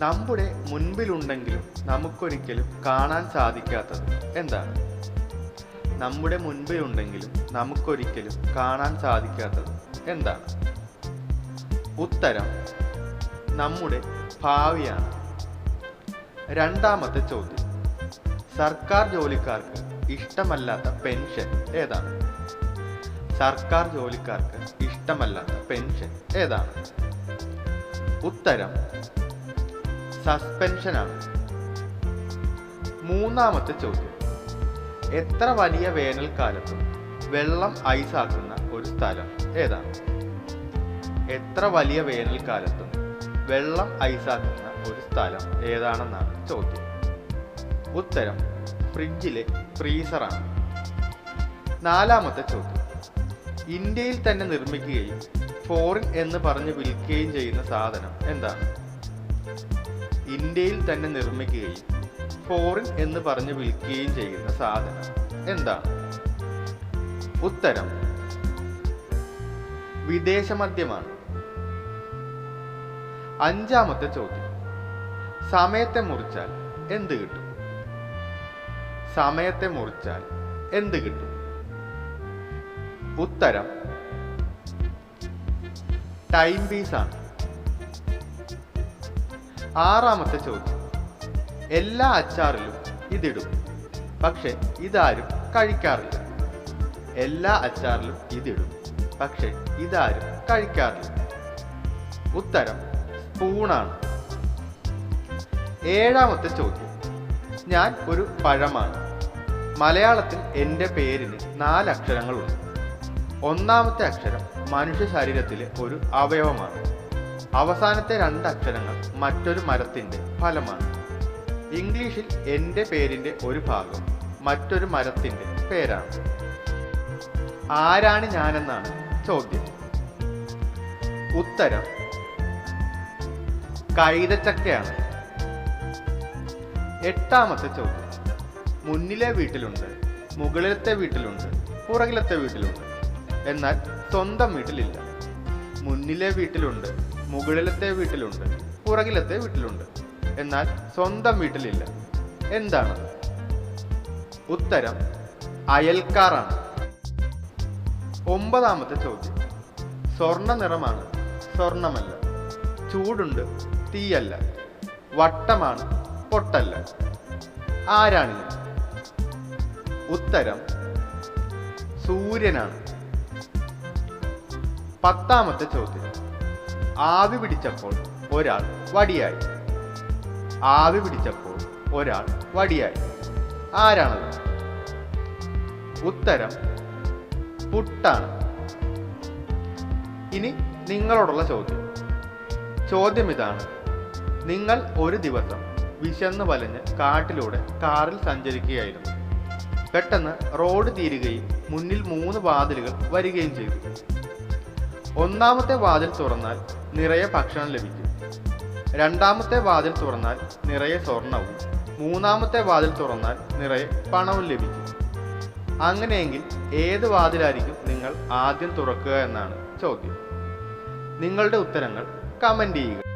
നമ്മുടെ മുൻപിലുണ്ടെങ്കിലും നമുക്കൊരിക്കലും കാണാൻ സാധിക്കാത്തത് എന്താണ്? നമ്മുടെ മുൻപിലുണ്ടെങ്കിലും നമുക്കൊരിക്കലും കാണാൻ സാധിക്കാത്തത് എന്താണ്? ഉത്തരം നമ്മുടെ ഭാവിയാണ്. രണ്ടാമത്തെ ചോദ്യം. സർക്കാർ ജോലിക്കാർക്ക് ഇഷ്ടമല്ലാത്ത പെൻഷൻ ഏതാണ്? സർക്കാർ ജോലിക്കാർക്ക് ഇഷ്ടമല്ലാത്ത പെൻഷൻ ഏതാണ്? ഉത്തരം സസ്പെൻഷനാണ് മൂന്നാമത്തെ ചോദ്യം. എത്ര വലിയ വേനൽക്കാലത്തും വെള്ളം ഐസാക്കുന്ന ഒരു സ്ഥലം ഏതാണ്? എത്ര വലിയ വേനൽക്കാലത്തും വെള്ളം ഐസാക്കുന്ന ഒരു സ്ഥലം ഏതാണെന്നാണ് ചോദ്യം. ഉത്തരം ഫ്രിഡ്ജിലെ ഫ്രീസറാണ് നാലാമത്തെ ചോദ്യം. ഇന്ത്യയിൽ തന്നെ നിർമ്മിക്കുകയും ഫോറിൻ എന്ന് പറഞ്ഞ് വിൽക്കുകയും ചെയ്യുന്ന സാധനം എന്താണ്? ഇന്ത്യയിൽ തന്നെ നിർമ്മിക്കുകയും ഫോറിൻ എന്ന് പറഞ്ഞ് വിൽക്കുകയും ചെയ്യുന്ന സാധനം. എന്താണ് ഉത്തരം. വിദേശ മദ്യമാണ്. അഞ്ചാമത്തെ ചോദ്യം. സമയത്തെ മുറിച്ചാൽ എന്ത് കിട്ടും? സമയത്തെ മുറിച്ചാൽ എന്ത് കിട്ടും? ഉത്തരം. ടൈം പീസാണ്. ആറാമത്തെ ചോദ്യം. എല്ലാ അച്ചാറിലും ഇതിടും. പക്ഷെ ഇതാരും കഴിക്കാറില്ല. എല്ലാ അച്ചാറിലും ഇതിടും. പക്ഷെ ഇതാരും കഴിക്കാറില്ല. ഉത്തരം സ്പൂണാണ്. ഏഴാമത്തെ ചോദ്യം. ഞാൻ ഒരു പഴമാണ്. മലയാളത്തിൽ എന്റെ പേരിന് നാല് അക്ഷരങ്ങളുണ്ട് ഒന്നാമത്തെ അക്ഷരം മനുഷ്യ ശരീരത്തിലെ ഒരു അവയവമാണ്. അവസാനത്തെ രണ്ട് അക്ഷരങ്ങൾ മറ്റൊരു മരത്തിന്റെ ഫലമാണ്. ഇംഗ്ലീഷിൽ എന്റെ പേരിന്റെ ഒരു ഭാഗം മറ്റൊരു മരത്തിന്റെ പേരാണ്. ആരാണ് ഞാനെന്നാണ് ചോദ്യം. ഉത്തരം കൈതച്ചക്കയാണ്. എട്ടാമത്തെ ചോദ്യം. മുന്നിലെ വീട്ടിലുണ്ട് മുകളിലത്തെ വീട്ടിലുണ്ട് പുറകിലത്തെ വീട്ടിലുണ്ട്. എന്നാൽ സ്വന്തം വീട്ടിലില്ല. മുന്നിലെ വീട്ടിലുണ്ട് മുകളിലത്തെ വീട്ടിലുണ്ട് പുറകിലത്തെ വീട്ടിലുണ്ട്. എന്നാൽ സ്വന്തം വീട്ടിലില്ല. എന്താണ്? ഉത്തരം അയൽക്കാറാണ്. ഒമ്പതാമത്തെ ചോദ്യം. സ്വർണ നിറമാണ് സ്വർണമല്ല. ചൂടുണ്ട് തീയല്ല. വട്ടമാണ് പൊട്ടല്ല. ആരാണ് ഉത്തരം സൂര്യനാണ്. പത്താമത്തെ ചോദ്യം. ആവി പിടിച്ചപ്പോൾ ഒരാൾ വടിയായി. ആവി പിടിച്ചപ്പോൾ ഒരാൾ വടിയായി. ആരാണത്? ഉത്തരം പുട്ടാണ്. ഇനി നിങ്ങളോടുള്ള ചോദ്യം. ചോദ്യം ഇതാണ്. നിങ്ങൾ ഒരു ദിവസം വിശന്ന് വലഞ്ഞ് കാട്ടിലൂടെ കാറിൽ സഞ്ചരിക്കുകയായിരുന്നു. പെട്ടെന്ന് റോഡ് തീരുകയും മുന്നിൽ മൂന്ന് വാതിലുകൾ വരികയും ചെയ്തു. ഒന്നാമത്തെ വാതിൽ തുറന്നാൽ നിറയെ ഭക്ഷണം ലഭിക്കും. രണ്ടാമത്തെ വാതിൽ തുറന്നാൽ നിറയെ സ്വർണവും. മൂന്നാമത്തെ വാതിൽ തുറന്നാൽ നിറയെ പണവും ലഭിക്കും. അങ്ങനെയെങ്കിൽ ഏത് വാതിലായിരിക്കും നിങ്ങൾ ആദ്യം തുറക്കുക എന്നാണ് ചോദ്യം. നിങ്ങളുടെ ഉത്തരങ്ങൾ കമന്റ് ചെയ്യുക.